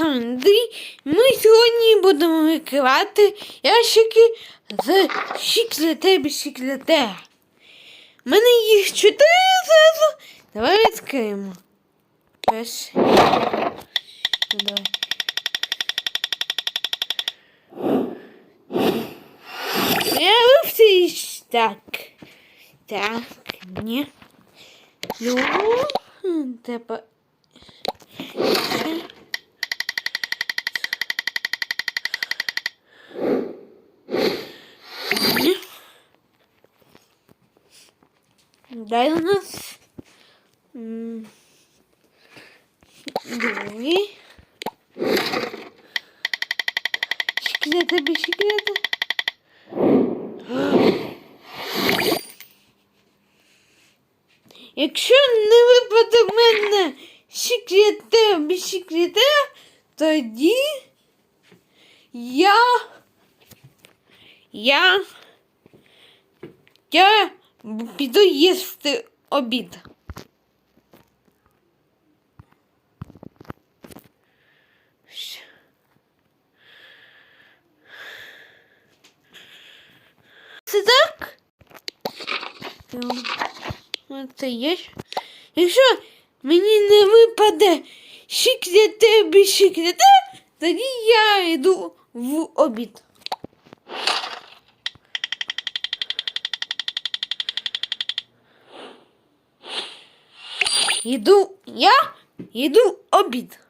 Андрій. Ми сьогодні будемо викривати ящики з шіклете шіклете. У мене їх чотири зразу. Давай відкриємо. Перший. Давай. З'явився і так. Так, ні. Ну, тепер. Ні. Дай у нас. м, Другий. Шкілета, бішкілета. Якщо не випаде в мене секрете бісекрете, тоді я. Я. Я піду їсти обід. Це так? Ну, Це є. Якщо мені не випаде шикляте бішикляте, тоді я йду в обід. Іду я, іду обід.